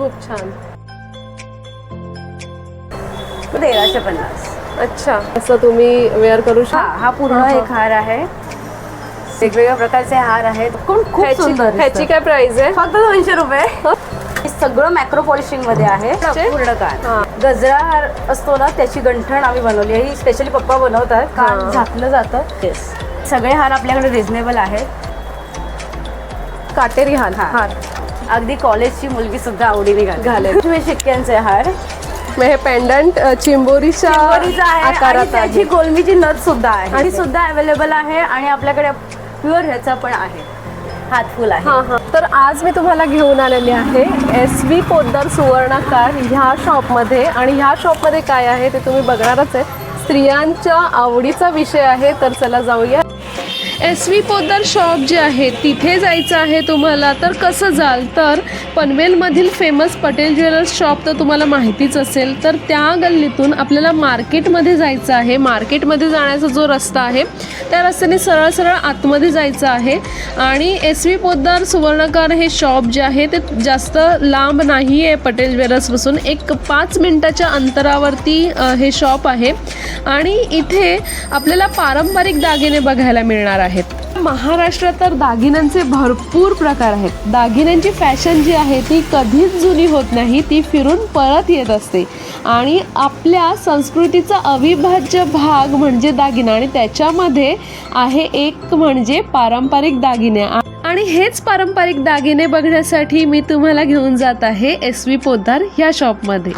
खूप छान. तेराशे पन्नास. अच्छा. असं तुम्ही वेअर करू शकता हा पूर्ण. एक हार आहे. वेगवेगळ्या प्रकारचे हार आहेत. खूप खूप ह्याची सुंदर ह्याची. काय प्राइस आहे? फक्त दोनशे रुपये. हे. सगळं मॅक्रो पॉलिशिंगमध्ये आहे? पूर्ण हा. कान गजरा हार असतो ना त्याची गंठण आम्ही बनवली आहे. ही स्पेशली पप्पा बनवतात. हा. कान झाकलं जातं. येस सगळे हार आपल्याकडे रिझनेबल आहेत. काटेरी हार. हा. हार. अगदी कॉलेजची मुलगी सुद्धा आवडीने घालेल घालेल. हे शिक्क्यांचे हार मग हे पेंडंट चिंबोरीच्या चिंबोरीचा आहे आणि आकारात त्याची आहे. गोलमीची नथ सुद्धा आहे. आहे. ती सुद्धा अवेलेबल आहे आणि आपल्याकडे प्युअर ह्याचा पण आहे. हातफुल आहे. हा हा. तर आज मी तुम्हाला घेऊन आलेली आहे एस व्ही पोद्दार सुवर्णाकार ह्या शॉपमध्ये आणि ह्या शॉपमध्ये काय आहे ते तुम्ही बघणारच आहे. स्त्रियांच्या आवडीचा विषय आहे तर चला जाऊया. एस व्ही पोद्दार शॉप जे आहे तिथे जायचं आहे तुम्हाला. तर कसं जाल? तर पनवेलमधील फेमस पटेल ज्वेलर्स शॉप तर तुम्हाला माहितीच असेल. तर त्या गल्लीतून आपल्याला मार्केटमध्ये जायचं आहे. मार्केटमध्ये जाण्याचा जो रस्ता आहे त्या रस्त्याने सरळ सरळ आतमध्ये जायचं आहे. आणि एस व्ही पोद्दार सुवर्णकार हे शॉप जे आहे ते जास्त लांब नाही आहे पटेल ज्वेलर्सपासून एक पाच मिनटाच्या अंतरावरती हे शॉप आहे. आणि इथे आपल्याला पारंपरिक दागिने बघायला मिळणार आहे आहेत. महाराष्ट्रात तर दागिन्यांचे भरपूर प्रकार आहेत. दागिन्यांची फॅशन जी आहे ती कधीच जुनी होत नाही ती फिरून परत येत असते. आणि आपल्या संस्कृतीचा अविभाज्य भाग म्हणजे दागिना आणि त्याच्यामध्ये आहे एक म्हणजे पारंपरिक दागिने. आणि हेच पारंपरिक दागिने बघण्यासाठी मी तुम्हाला घेऊन जात आहे एस व्ही पोद्दार ह्या शॉपमध्ये.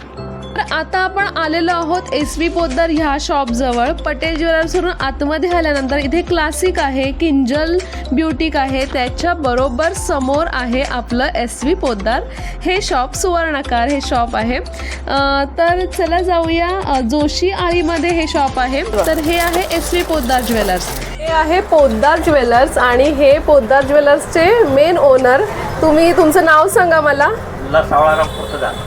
आता आपण आलेलो आहोत एस व्ही पोद्दार ह्या शॉपजवळ. पटेल ज्वेलर्सवरून आतमध्ये आल्यानंतर इथे क्लासिक आहे किंजल ब्युटिक आहे त्याच्या बरोबर समोर आहे आपलं एस व्ही पोद्दार हे शॉप सुवर्णाकार हे शॉप आहे. तर चला जाऊया जोशी आळीमध्ये हे शॉप आहे. तर हे आहे एस व्ही पोद्दार ज्वेलर्स. हे आहे पोद्दार ज्वेलर्स आणि हे पोद्दार ज्वेलर्सचे मेन ओनर तुम्ही तुमचं नाव सांगा मला.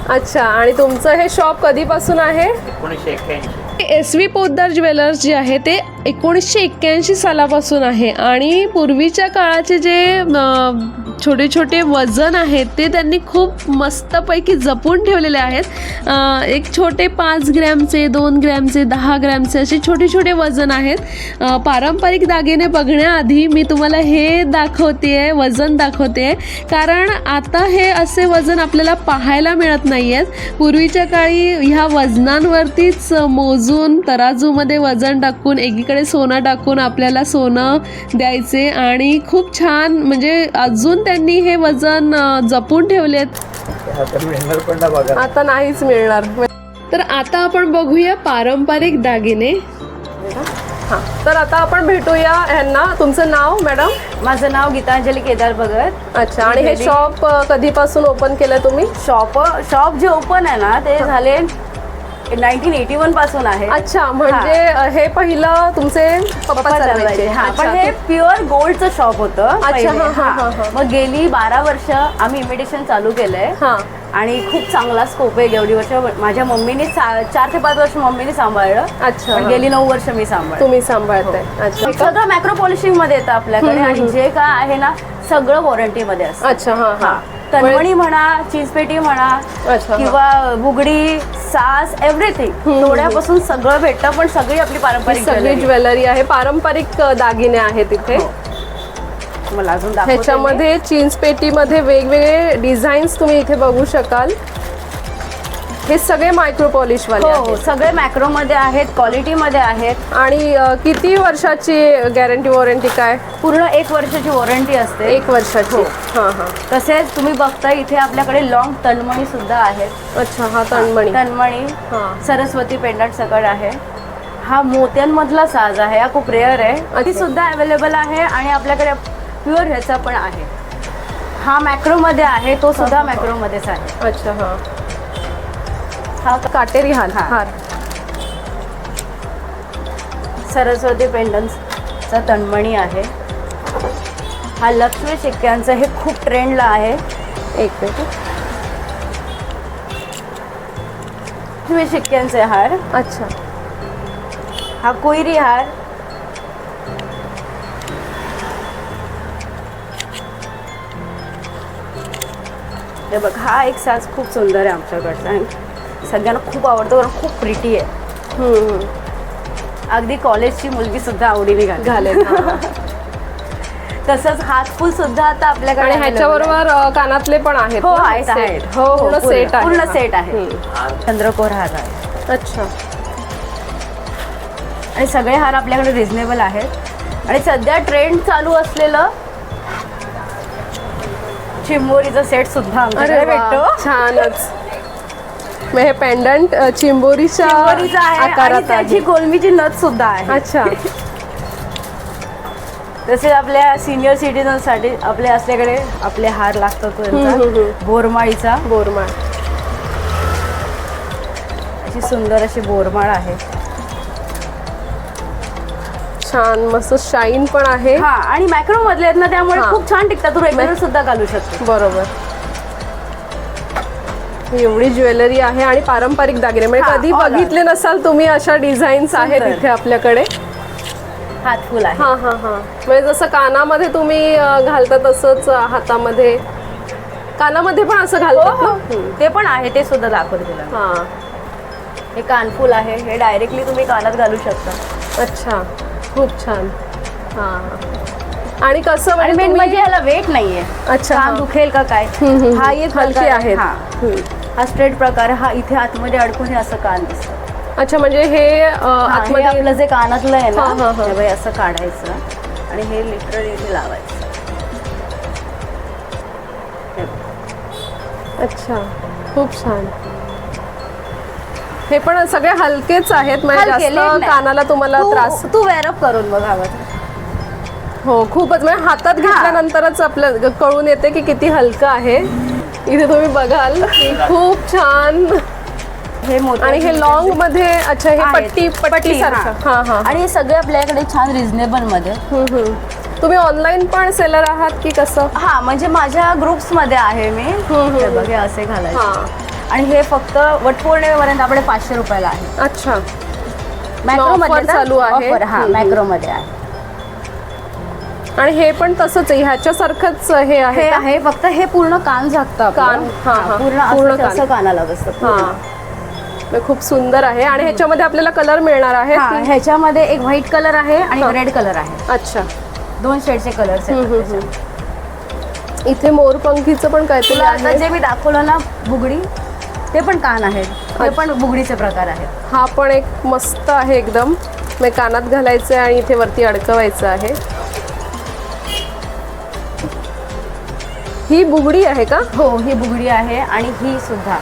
अच्छा आणि तुमचं हे शॉप कधीपासून आहे? एकोणीसशे एक्क्याऐंशी. एस व्ही पोद्दार ज्वेलर्स जे आहे ते एकोणीसशे एक्क्याऐंशी सालापासून आहे. आणि पूर्वीच्या काळाचे जे छोटे छोटे वजन आहेत ते त्यांनी खूप मस्तपैकी जपून ठेवलेले आहेत. एक छोटे पाच ग्रॅमचे दोन ग्रॅमचे दहा ग्रॅमचे असे छोटे छोटे वजन आहेत. पारंपरिक दागिने बघण्याआधी मी तुम्हाला हे दाखवते आहे वजन दाखवते आहे कारण आता हे असे वजन आपल्याला पाहायला मिळत नाही आहेत पूर्वीच्या काळी ह्या वजनांवरतीच मोजून तराजूमध्ये वजन टाकून एकीकडे सोनं टाकून आपल्याला सोनं द्यायचे आणि खूप छान म्हणजे अजून त्यांनी हे वजन जपून ठेवलेत आता मिळणार पण ना बघा आता नाहीच मिळणार. तर आता आपण बघूया पारंपरिक दागिने. हां तर आता आपण भेटूया ह्यांना. तुमचं नाव मॅडम? माझं नाव गीतांजली केदार भगत. अच्छा आणि हे शॉप कधीपासून ओपन केलं तुम्ही? शॉप शॉप जे ओपन आहे ना ते झाले नाईन्टीन एटी वनपासून आहे. अच्छा म्हणजे हे पहिलं तुमचे पप्पा चालवायचे. हा, पण हे प्युअर गोल्डचं शॉप होतं. हा, हा, हा. हा, हा. मग गेली बारा वर्ष आम्ही इमिटेशन चालू केलंय. हा. आणि खूप चांगला स्कोप आहे. एवढी वर्ष माझ्या मम्मीने चार ते पाच वर्ष मम्मीने सांभाळलं. अच्छा. हा. गेली नऊ वर्ष मी सांभाळ तुम्ही सांभाळताय. अच्छा. सगळं मॅक्रो पॉलिशिंगमध्ये येतं आपल्याकडे आणि. जे काय आहे ना सगळं वॉरंटी मध्ये असतं. अच्छा हा. हा. तन्मणी म्हणा चिंचपेटी म्हणा. किंवा बुगडी सास एव्हरीथिंग हम्म. डोळ्यापासून सगळं भेटतं पण सगळी आपली पारंपरिक सगळी. ज्वेलरी आहे पारंपरिक दागिने आहेत इथे हो. मला अजून. ह्याच्यामध्ये चीन्स पेटीमध्ये वेगवेगळे डिझाईन्स तुम्ही इथे बघू शकाल हे सगळे मायक्रो पॉलिश वाले हो हो आहेत. सगळे मॅक्रो मध्ये आहेत क्वालिटी मध्ये आहेत. आणि अ, किती वर्षाची गॅरंटी वॉरंटी काय? पूर्ण एक वर्षाची वॉरंटी असते. एक वर्षाची. हो. हा हा. तसेच तुम्ही बघता इथे आपल्याकडे लॉंग तन्मणी सुद्धा आहेत. अच्छा हा तणमणी तन्मणी हा. सरस्वती पेंडंट सकड आहे. हा मोत्यांमधला साज आहे हा खूप रेअर आहे. ती. सुद्धा अवेलेबल आहे आणि आपल्याकडे प्युअर ह्याचा पण आहे. हा मॅक्रोमध्ये आहे तो सुद्धा मॅक्रोमध्येच आहे. अच्छा हा. हा काटेरी हार. हा. हार. सरस्वती पेंडन्सचा तन्मणी आहे. हा लक्ष्मी शिक्क्यांचं हे खूप ट्रेंडला आहे. एक मिनिट. लक्ष्मी शिक्क्यांचे हार. अच्छा. हा कोयरी हार. हे बघ हा एक साज खूप सुंदर आहे आमच्याकडचा आणि सगळ्यांना खूप आवडतो कारण खूप प्रिटी आहे. अगदी कॉलेजची मुलगी सुद्धा आवडीने घाल घालेल हा. तसंच हातफुल सुद्धा आता आपल्याकडे ह्याच्याबरोबर कानातले पण आहेत हो? आहेत. आहेत हो पूर्ण सेट आहे पूर्ण हा. सेट आहे. चंद्रकोर हार आहे अच्छा आणि सगळे हार आपल्याकडे रिझनेबल आहेत आणि सध्या ट्रेंड चालू असलेलं चिंबोरीचा सेट सुद्धा आमच्याकडे भेटतो छानच मग हे पेंडंट चिंबोरीच्या चिंबोरीचा आहे आणि आकारात त्याची आहे. कोलमीची नथ सुद्धा आहे. अच्छा. तसेच आपल्या सिनियर सिटीजनसाठी आपले असल्याकडे आपले हार लागतात हम्म, हम्म, बोरमाळीचा. बोरमाळ. अशी सुंदर अशी बोरमाळ आहे. छान मस्त शाईन पण आहे. हा आणि मॅक्रो मधले आहेत ना त्यामुळे हा. खूप छान टिकतात. तू रेग्युलर सुद्धा घालू शकतो. बरोबर. एवढी ज्वेलरी आहे आणि पारंपरिक दागिने. म्हणजे हा, कधी all बघितले नसाल तुम्ही अशा डिझाईन्स आहेत सुंदर. इथे आपल्याकडे? हात फुल आहे. हा हा हा. म्हणजे जसं कानामध्ये तुम्ही अ, घालता तसंच अ, हातामध्ये. कानामध्ये पण असं हो घालतात हो. ना ते पण आहे ते सुद्धा दाखवते तुला. हा. हे कानफूल आहे हे डायरेक्टली तुम्ही कानात घालू शकता. अच्छा. खूप छान. हा. आणि कसं आणि म्हणजे मेन तुम्ही- म्हणजे ह्याला वेट नाहीये. अच्छा, कान हा. दुखेल का काय? हम्म, हम्म, हा एक हलके प्रकार आहेत. हा. हम्म. हा स्ट्रेट प्रकार. हा इथे आतमध्ये अडकून हे असं कान दिसतं अच्छा म्हणजे हे हा, हे आतमध्ये आपलं जे कानातलं आहे हा, हा, ना हा. हे बाई असं काढायचं आणि हे लिटरली इथे लावायचं. अच्छा खूप छान हे पण सगळे हलकेच आहेत म्हणजे हलके, जास्त. कानाला तुम्हाला तू- त्रास तू वेअरअप करून बघ हवं तर. हो खूपच म्हणजे हातात घेतल्यानंतरच आपल्या कळून येते की किती हलकं आहे इथे तुम्ही बघाल खूप छान हे मोठं आणि हे लॉंगमध्ये अच्छा हे आहेत. पट्टी पट्टी सारखं हा हा आणि हे सगळे आपल्याकडे छान रिझनेबलमध्ये हम्म, हम्म. तुम्ही ऑनलाईन पण सेलर आहात की कसं हा म्हणजे माझ्या ग्रुप्समध्ये आहे मी हम्म. हे बघ असे घालायचे हा आणि हे फक्त वटपौर्णिमेपर्यंत आपले पाचशे रुपयाला आहे अच्छा मॅक्रो offer मध्ये चालू आहे. हा. मॅक्रो मध्ये आहे आणि हे पण तसंच आहे ह्याच्यासारखंच हे आहे का? आहे फक्त हे पूर्ण कान झाकतं आपलं. कान, हा, हा. पूर्ण पूर्ण असं कान. असं कानाला बसतं हा पूर्ण. हे खूप सुंदर आहे आणि ह्याच्यामध्ये आपल्याला कलर मिळणार आहे हा ह्याच्यामध्ये एक व्हाईट कलर आहे आणि. रेड कलर आहे अच्छा दोन शेडचे कलर्स हम्म, आहेत हम्म, हम्म. इथे मोरपंखीचं पण काहीतरी तुला आता आहे जे मी दाखवलं ना बुगडी ते पण कान आहेत हे पण बुगडीचे प्रकार आहेत हा पण एक मस्त आहे एकदम मी कानात घालायचं आहे आणि इथे वरती अडकवायचं आहे ही बुगडी आहे का? हो ही बुगडी आहे आणि ही सुद्धा.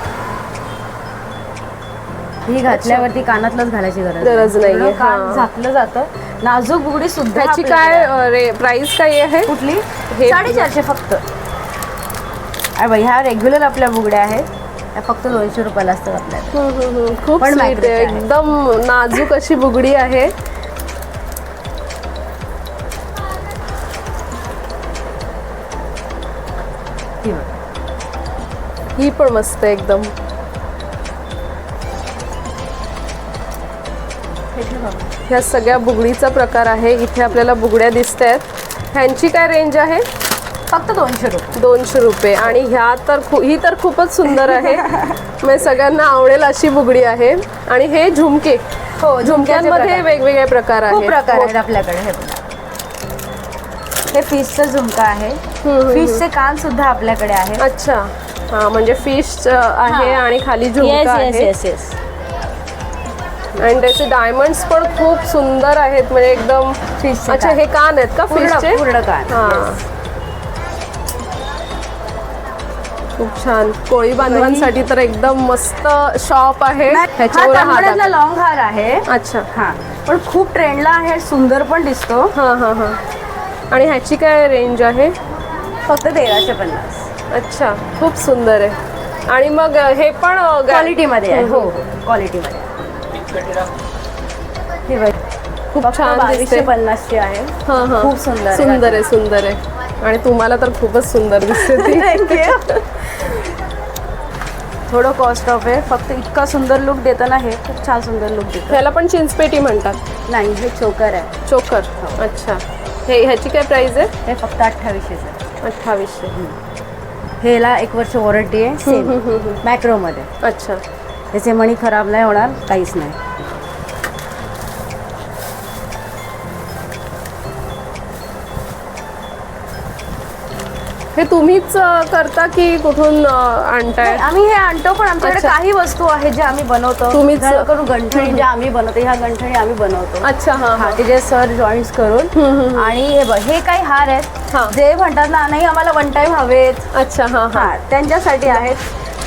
ही घातल्यावरती कानातलंच घालायची गरज गरज नाहीये, पूर्ण कान हा. झाकलं जातं. नाजूक बुगडी सुद्धा आपल्याकडे काय आहे. अ, रे प्राइस काय आहे? कुठली? हे- साडेचारशे फक्त. अरे बाई ह्या रेग्युलर आपल्या बुगड्या आहेत. त्या फक्त दोनशे रुपयाला असतात आपल्याला. हम्म. खूप पण आहे. एकदम नाजूक अशी बुगडी आहे. ही पण मस्त आहे एकदम. ह्या सगळ्या बुगडीचा प्रकार आहे. इथे आपल्याला बुगड्या दिसत आहेत ह्यांची काय रेंज आहे? फक्त दोनशे रुपये. दोनशे रुपये. आणि ह्या तर खू ही तर खूपच सुंदर आहे. म्हणजे सगळ्यांना आवडेल अशी बुगडी आहे. आणि हे झुमके. हो झुमक्यांमध्ये. वेगवेगळे प्रकार आहेत. प्रकार हो. आहेत आपल्याकडे हे. हे फिशचं झुमका आहे. फिशचे कान सुद्धा आपल्याकडे आहे अच्छा. हा म्हणजे फिश आहे आणि खाली झुमका आहे. आणि त्याचे डायमंड्स पण खूप सुंदर आहेत म्हणजे एकदम फिशचे अच्छा. हे कान आहेत का फिशचे पूर्ण कान हा. खूप छान. कोळी बांधवांसाठी तर एकदम मस्त शॉप आहे. ह्याच्यावर. लॉंग हार आहे. अच्छा. हा. पण खूप ट्रेंडला आहे सुंदर पण दिसतो. हा हा हा. आणि ह्याची काय रेंज आहे? फक्त तेराशे पन्नास. अच्छा खूप सुंदर आहे. आणि मग हे पण क्वालिटीमध्ये आहे हो. क्वालिटीमध्ये. हे खूप छान दिसते पन्नासची आहे. हा हा. खूप सुंदर आहे. सुंदर आहे सुंदर आहे. आणि तुम्हाला तर खूपच सुंदर दिसते ती. थोडं कॉस्ट ऑफ आहे. फक्त इतका सुंदर लुक देतं ना हे खूप छान सुंदर लुक देतं. ह्याला पण चिंचपेटी म्हणतात. नाही हे चोकर आहे. चोकर. अच्छा. हे ह्याची काय प्राइस आहे? हे फक्त अठ्ठावीसशेच आहे. अठ्ठावीसशे. ह्याला एक वर्ष वॉरंटी आहे सेम मॅक्रोमध्ये अच्छा. त्याचे मणी खराब नाही होणार काहीच नाही. हे तुम्हीच अं, करता की कुठून अं, आणताय? आम्ही हे आणतो पण आमच्याकडे अच्छा. काही वस्तू आहेत ज्या आम्ही बनवतो. तुम्हीच- उदाहरण करून गंठणी ज्या आम्ही बनवतो ह्या गंठणी आम्ही बनवतो. अच्छा हा हा. ते जे सर जॉईंट्स करून आणि हे बघ हे काही हार हा. आहेत जे म्हणतात ना नाही आम्हाला वन टाइम हवेत. अच्छा हा हा. हा त्यांच्यासाठी आहेत.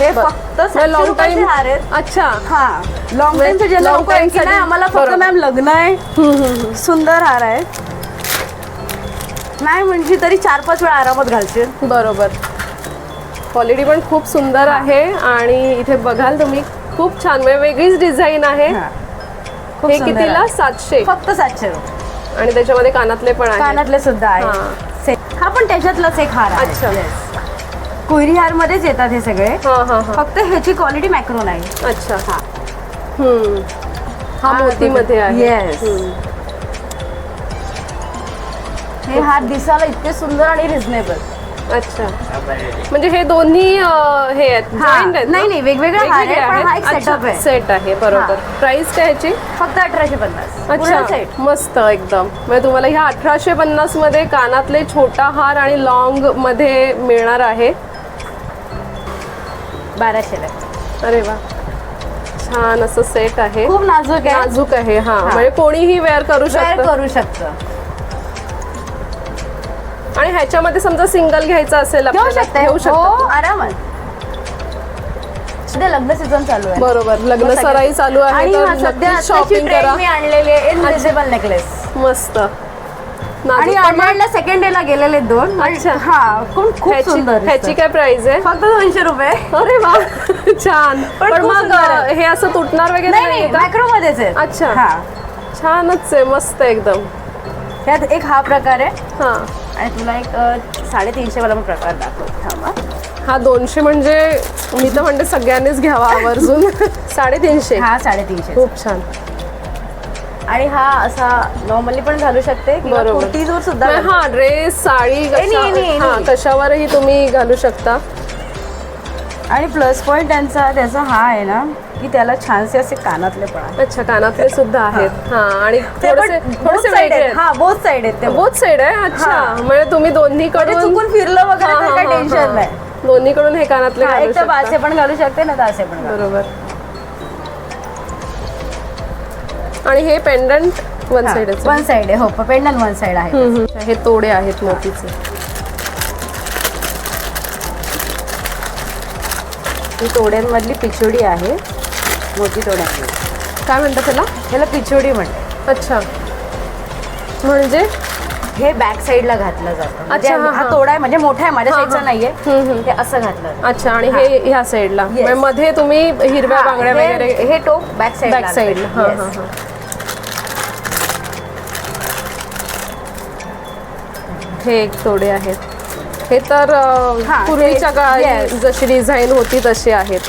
हे बरं. फक्त सातशे रुपयाचे time- हार आहेत. अच्छा. हा. लॉंग म्हणजे टाइमचे जे long लोक की नाही साठी- आम्हाला फक्त बरोबर. मॅम लग्न आहे. सुंदर हार आहे नाही म्हणजे तरी चार पाच वेळा आरामात घालशील. बरोबर. क्वालिटी पण खूप सुंदर आहे आणि इथे बघाल तुम्ही खूप छान म्हणजे वेगळीच डिझाईन आहे. हा. खूप हे सुंदर कितीला? आहे. सातशे. फक्त सातशे रुपये. आणि त्याच्यामध्ये कानातले पण आहे कानातले सुद्धा. आहे हा पण त्याच्यातलाच एक हार आहे. अच्छा. कोयरी हार मध्येच येतात हे सगळे. हा हा हा. फक्त ह्याची क्वालिटी मॅक्रो नाही. अच्छा. हा. हम्म. हा मोतीमध्ये आहे. Yes. हम्म. हे हार दिसायला इतके सुंदर आणि रिझनेबल अच्छा. म्हणजे हे दोन्ही अं, हे आहेत. हा. joint आहेत ना? नाही, नाही, वेगवेगळे हार आहेत, पण हा एक आहेत. setup अच्छा, आहे. सेट आहे बरोबर. प्राइस काय ह्याची फक्त अठराशे पन्नास. अच्छा सेट मस्त एकदम. म्हणजे तुम्हाला ह्या अठराशे पन्नासमध्ये कानातले छोटा हार आणि लॉंगमध्ये मिळणार आहे. बाराशे अरे वा. छान असं सेट आहे. खूप नाजूक आहे. नाजूक आहे हा. म्हणजे कोणीही वेअर करू वेअर शकतं. करू शकतं. आणि ह्याच्यामध्ये समजा सिंगल घ्यायचं असेल घेऊ शकते. घेऊ हो शकता आरामात. सध्या लग्न सीझन चालू आहे. बरोबर लग्न सराई चालू आहे आणि तर हा सध्या शॉपिंग करा. मी आणलेली आहे इनविजिबल नेकलेस मस्त. आणि अनमॅडला सेकंड डे ला गेलेले दोन अच्छा. हा खूप खूप ह्याची सुंदर ह्याची काय प्राइस आहे? फक्त दोनशे रुपये. अरे वा छान. पण मग. हे असं तुटणार वगैरे नाही मॅक्रो मध्येच आहे. अच्छा. हा. छानच आहे मस्त एकदम. त्यात एक हा प्रकार आहे. हा. आणि तुला एक अ, साडेतीनशे वाला प्रकार दाखवतो थांबा हा. दोनशे म्हणजे मी तर म्हणते सगळ्यांनीच घ्यावा आवर्जून. साडेतीनशे. हा साडेतीनशे. खूप छान. आणि हा असा नॉर्मली पण घालू शकते किंवा. कुर्तीजवर सुद्धा घालू हा ड्रेस साडी. हा कशावरही तुम्ही घालू शकते. आणि प्लस पॉईंट त्यांचा त्याचा हा आहे ना की त्याला छानसे असे कानातले पण आहेत. अच्छा कानातले सुद्धा आहेत. हा आणि थोडेसे थोडेसे वेगळे. हा बोथ साइड आहेत ते. बोथ साइड आहे? अच्छा. म्हणजे तुम्ही दोन्ही कडून चुकून फिरलं वगैरे तर काही टेन्शन नाही. दोन्ही कडून हे कानातले एक तर शकता. पण घालू शकते ना तर असे पण. बरोबर. आणि हे pendant one side one side आहे. हो पेंडल वन साइड आहे. हे तोडे आहेत मोतीचे. ही तोड्यांमधली पिचोडी आहे. मोठी तोड्यातली काय म्हणतात त्याला? त्याला पिचोडी म्हणते अच्छा. म्हणजे? हे बॅक साईडला घातलं जातं. म्हणजे हा, हा हा. तोडा आहे म्हणजे मोठा आहे माझ्या साईडचा. नाहीये. हम्म, हम्म. हे असं घातलं. अच्छा आणि हे. ह्या साईडला Yes. मध्ये तुम्ही हिरव्या हा, बांगड्या हे- वगैरे हे टोक बॅक साईड बॅक साईडला हा हा हा. हे एक तोडे आहेत. हे तर हा, ते- पूर्वीच्या काळी yes. जशी डिझाईन होती तशी आहेत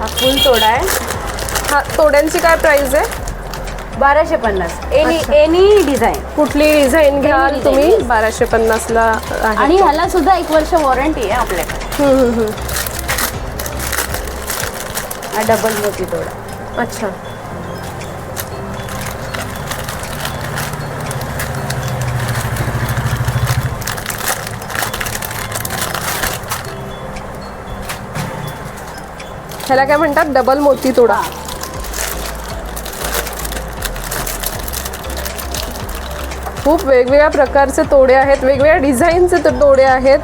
हा फुल तोडा आहे हा तोड्यांची काय प्राइस आहे बाराशे पन्नास एनी अच्छा. एनी डिझाईन कुठली डिझाईन घ्याल design, तुम्ही yes. बाराशे पन्नासला आहे आणि. ह्याला सुद्धा एक वर्ष वॉरंटी आहे आपल्याकडे हम्म, हम्म, हम्म. हा डबल मोती तोडा अच्छा ह्याला काय म्हणतात? डबल मोती तोडा. खूप वेगवेगळ्या प्रकारचे तोडे आहेत वेगवेगळ्या डिझाईनचे तोडे आहेत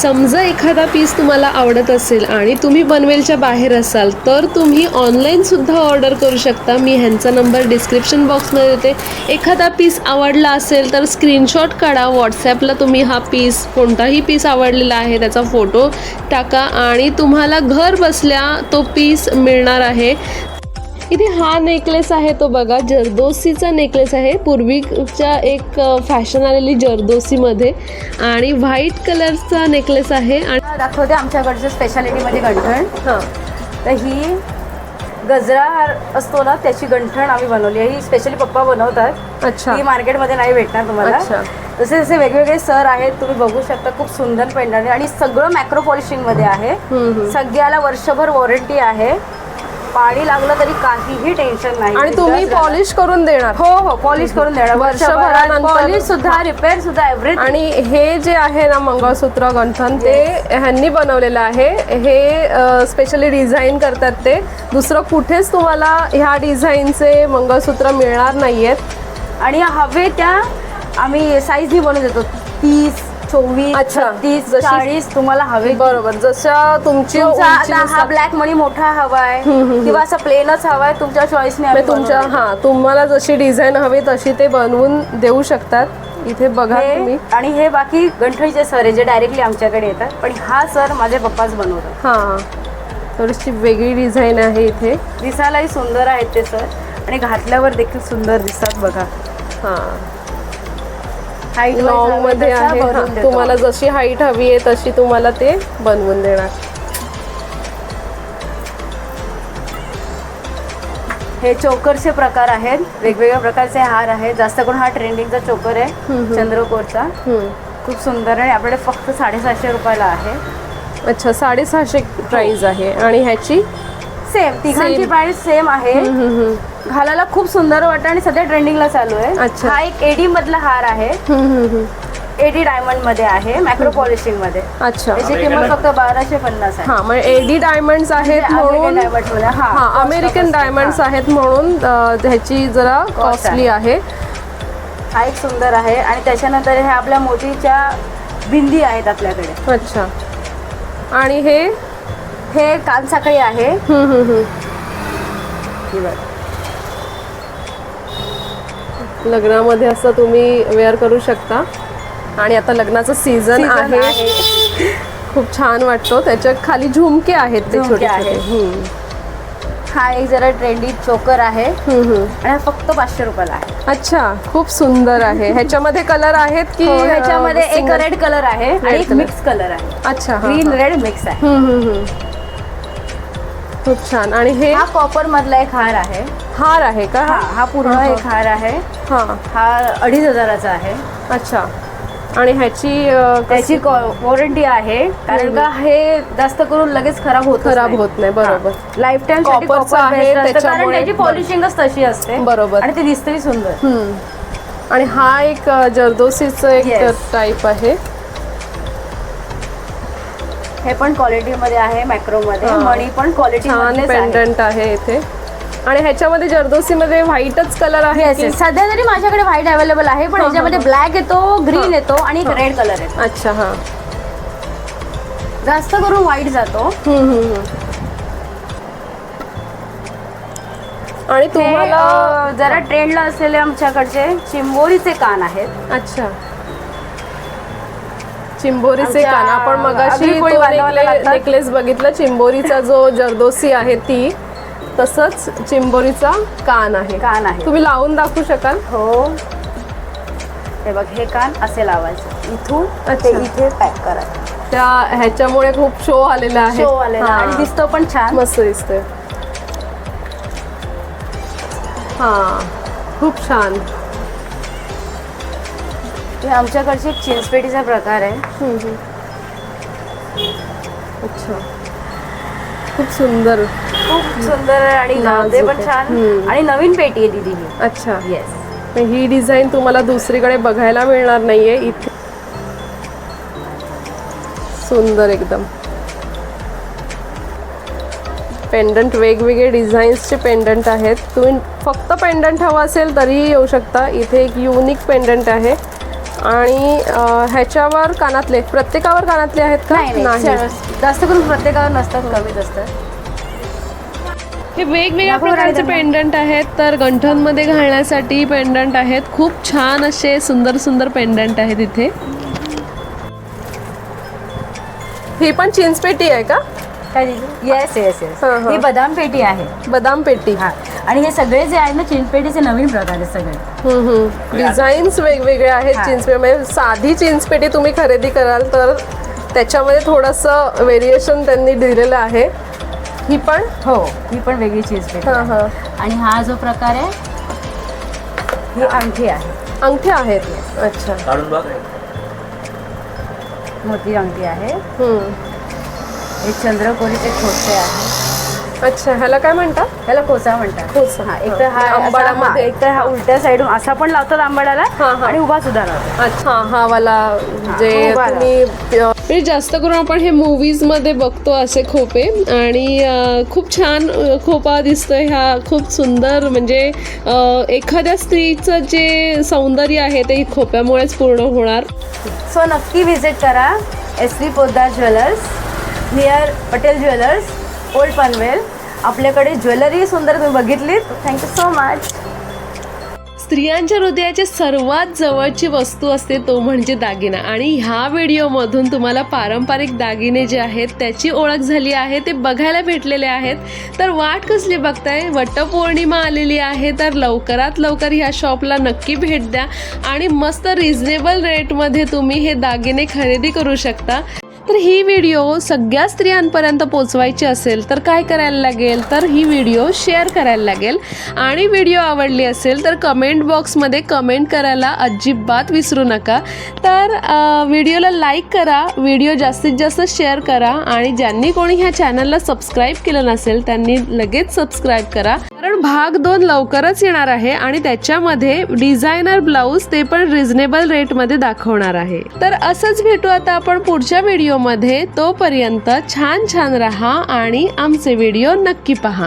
समजा एखादा पीस तुम्हाला आवडत असेल आणि तुम्ही पनवेलच्या बाहेर असाल तर तुम्ही ऑनलाईनसुद्धा ऑर्डर करू शकता. मी ह्यांचा नंबर डिस्क्रिप्शन बॉक्समध्ये देते. एखादा पीस आवडला असेल तर स्क्रीनशॉट काढा. व्हॉट्सॲपला तुम्ही हा पीस कोणताही पीस आवडलेला आहे त्याचा फोटो टाका. आणि तुम्हाला घर बसल्या तो पीस मिळणार आहे. इथे हा नेकलेस आहे तो बघा. जरदोसीचा नेकलेस आहे. पूर्वीच्या एक फॅशन आलेली जरदोसीमध्ये. आणि व्हाईट कलरचा नेकलेस आहे. आणि दाखवते आमच्याकडच्या स्पेशालिटीमध्ये गंठण. हां. तर ही गजरा हार असतो ना त्याची गंठण आम्ही बनवली आहे. ही स्पेशली पप्पा बनवतात. अच्छा. ही मार्केटमध्ये नाही भेटणार तुम्हाला. जसे जसे वेगवेगळे सर आहेत. तुम्ही बघू शकता खूप सुंदर आहे आणि सगळं मॅक्रो पॉलिशिंगमध्ये आहे. सगळ्याला वर्षभर वॉरंटी आहे. पाणी लागलं तरी काहीही टेन्शन नाही. आणि तुम्ही पॉलिश करून देणार. हो हो पॉलिश करून देणार. वर्षभरानंतर- पॉलिश सुद्धा रिपेअर सुद्धा एव्हरीथिंग आणि हे जे आहे ना मंगळसूत्र गंठन ते ह्यांनी बनवलेलं आहे. हे स्पेशली डिझाईन करतात ते. दुसरं कुठेच तुम्हाला ह्या डिझाईनचे मंगळसूत्र मिळणार नाहीयेत. आणि हवे त्या आम्ही साईजनी बनवून देतो. तीस चोवीस अच्छा. जशी- चाळीस तुम्हाला हवे बरोबर. जशा तुमची हा ब्लॅक मनी मोठा हवाय किंवा असं प्लेनच हवाय तुमच्या चॉईसने म्हणजे तुमच्या हा तुम्हाला जशी डिझाईन हवी तशी ते बनवून देऊ शकतात. इथे बघा तुम्ही. आणि हे बाकी गंठणीचे सर आहे जे डायरेक्टली आमच्याकडे येतात. पण हा सर माझे पप्पाच बनवतात. हा. थोडीशी वेगळी डिझाईन आहे इथे. दिसायलाही सुंदर आहेत ते सर. आणि घातल्यावर देखील सुंदर दिसतात बघा. हा. हाईट लॉंगमध्ये आहे. हा, तुम्हाला जशी हाईट हवी आहे तशी तुम्हाला ते बनवून देणार. हे चोकरचे प्रकार आहेत. वेगवेगळ्या प्रकारचे हार आहेत. जास्त करून हा ट्रेंडिंगचा चोकर आहे. चंद्रकोरचा. हम्म. खूप सुंदर आहे. आपल्याकडे फक्त साडेसातशे रुपयाला आहे. अच्छा साडेसहाशे प्राइस आहे. आणि ह्याची? सेम तिघांची. प्राइस सेम आहे. हम्म, हम्म, घालायला खूप सुंदर वाटतं आणि सध्या ट्रेंडिंगला चालू आहे. अच्छा. हा एक एडी मधला हार आहे. हम्म, हम्म, हम्म. एडी डायमंडमध्ये आहे मॅक्रो पॉलिशिंगमध्ये. अच्छा. त्याची किंमत फक्त बाराशे पन्नास आहे. हा मग एडी डायमंड्स आहेत म्हणजे म्हणून हा, हा अमेरिकन डायमंड्स हा. आहेत म्हणून अ, ह्याची जरा कॉस्टली आहे. हा एक सुंदर आहे आणि त्याच्यानंतर हे आपल्या मोतीच्या बिंदी आहेत आपल्याकडे. अच्छा. आणि हे? हे कानसाखळी आहे. हम्म, हम्म, हम्म. ही बघ. लग्नामध्ये असं तुम्ही वेअर करू शकता. आणि आता लग्नाचं सीझन आहे. खूप छान वाटतो. त्याच्याखाली झुमके आहेत ते छोटे हा एक जरा ट्रेंडी चोकर आहे. आणि. हा फक्त पाचशे रुपयाला आहे. अच्छा खूप सुंदर आहे. ह्याच्यामध्ये कलर आहेत की हो, ह्याच्यामध्ये एक? रेड कलर आहे आणि एक. मिक्स कलर आहे. अच्छा हा, ग्रीन. रेड मिक्स आहे. खूप छान. आणि हे? हा कॉपर मधला एक हार आहे. हार आहे का? हा हा पूर्ण. एक हार आहे. हा. हा अडीच हजाराचा आहे. अच्छा. आणि ह्याची त्याची वॉरंटी आहे. कारण का हे जास्त करून लगेच खराब होत खराब होत नाही, बरोबर. लाईफ टाईम आहे, कारण त्याची पॉलिशिंगच तशी असते. बरोबर. आणि ती दिसतेही सुंदर. हम्म. आणि हा एक जरदोसीचं एक. टाईप आहे. हे पण क्वालिटी मध्ये आहे मॅक्रो मध्ये. हा. मणी पण क्वालिटी पेंडंट आहे इथे. आणि ह्याच्यामध्ये जर्दोसीमध्ये व्हाईटच कलर आहे. सध्या तरी माझ्याकडे व्हाईट अवेलेबल आहे पण हा, याच्यामध्ये हा. ब्लॅक येतो ग्रीन येतो आणि रेड कलर येतो. अच्छा हा. जास्त करून व्हाईट जातो. आणि तुम्हाला जरा ट्रेंडला असलेले आमच्याकडचे चिंबोरीचे कान आहेत. अच्छा. चिंबोरीचे कान. आपण मगाशी. नेकलेस बघितला. चिंबोरीचा जो जर्दोसी आहे ती तसंच चिंबोरीचा कान आहे. कान आहे. तुम्ही लावून दाखवू शकाल? हो. हे बघ हे कान असे लावायचे. इथून ते. इथे पॅक करायचं. त्या ह्याच्यामुळे खूप शो आलेला आहे. शो आलेला हा. आणि दिसतो पण छान. मस्त दिसतोय. हा. खूप छान. हे आमच्याकडचे एक चिंचपेटीचा प्रकार आहे. हम्म, हम्म. अच्छा. खूप सुंदर. खूप सुंदर आणि गावते पण. छान. आणि नवीन पेटी आहे दीदी ही. अच्छा. येस ही डिझाईन तुम्हाला दुसरीकडे बघायला मिळणार नाहीये. इथे सुंदर एकदम. पेंडंट वेगवेगळे डिझाईन्सचे पेंडंट आहेत. तुम्ही फक्त पेंडंट हवं असेल तरीही येऊ शकता. इथे एक युनिक पेंडंट आहे. आणि अं, ह्याच्यावर कानातले प्रत्येकावर कानातले आहेत का? नाही नाही जास्त करून प्रत्येकावर नसतात कमीच असतात. हे वेगवेगळ्या दाखव प्रकारचे राहिलं ना. पेंडंट आहेत तर गंठनमध्ये घालण्यासाठी पेंडंट आहेत. खूप छान असे सुंदर सुंदर पेंडंट आहेत इथे. ही पण चिंचपेटी आहे का? काय येस येस येस हा, हा. ही बदाम पेटी आहे. बदाम पेटी. हा. आणि हे सगळे जे आहेत ना चिंचपेटीचे नवीन प्रकार आहेत सगळे. डिझाईन्स वेगवेगळे आहेत हा. चिंचपेटी म्हणजे साधी चिंचपेटी तुम्ही खरेदी कराल तर त्याच्यामध्ये थोडंसं व्हेरिएशन त्यांनी दिलेलं आहे. ही पण? हो ही पण वेगळी चिंचपेटी हां आहे. हां. आणि हा जो प्रकार आहे ही अंगठी आहे. अंगठ्या आहेत अच्छा. काढून बघ. मोती अंगठी आहे. हम्म. हे चंद्रकोरीचे खोसे आहे अच्छा ह्याला काय म्हणतात त्याला कोसा म्हणतात खोसा. हा एक तर हा आंबाडामध्ये आंबाडामध्ये. एक तर हा उलट्या साईडून असा पण लावतात आंबाड्याला हा, हा. आणि उभा सुद्धा लावतात अच्छा हा वाला जे. तुम्ही म्हणजे जास्त करून आपण हे मूवीजमध्ये बघतो असे खोपे आणि अं, खूप छान अं, खोपा दिसतोय ह्या खूप सुंदर म्हणजे अं, एखाद्या स्त्रीचं जे सौंदर्य आहे ते खोप्यामुळेच पूर्ण होणार सो नक्की व्हिजिट करा S V Poddar jewellers near Patel jewellers old Panvel. आपल्याकडे ज्वेलरी सुंदर तुम्ही बघितलीत. थँक्यू सो मच स्त्रियांच्या हृदयाची सर्वात जवळची वस्तू असते तो म्हणजे दागिना. आणि ह्या व्हिडिओमधून तुम्हाला पारंपरिक दागिने जे आहेत त्याची ओळख झाली आहे ते बघायला भेटलेले आहेत. तर वाट कसली बघताय? वटपौर्णिमा आलेली आहे तर लवकरात लवकर ह्या शॉपला नक्की भेट द्या. आणि मस्त रिझनेबल रेटमध्ये तुम्ही हे दागिने खरेदी करू शकता. तर ही व्हिडिओ सगळ्या स्त्रियांपर्यंत पोचवायची असेल तर काय करायला लागेल? तर ही व्हिडिओ शेअर करायला लागेल. आणि व्हिडिओ आवडली असेल तर कमेंट बॉक्समध्ये कमेंट करायला अजिबात विसरू नका. तर व्हिडिओला लाईक करा व्हिडिओ जास्तीत जास्त शेअर करा. आणि ज्यांनी कोणी ह्या चॅनलला सबस्क्राईब केलं नसेल त्यांनी लगेच सबस्क्राईब करा. भाग दोन लवकरच येणार आहे आणि त्याच्यामध्ये डिझायनर ब्लाऊज ते पण रिझनेबल रेटमध्ये दाखवणार आहे. तर असंच भेटू आता आपण पुढच्या व्हिडिओमध्ये तोपर्यंत छान छान राहा आणि आमचे व्हिडिओ नक्की पहा.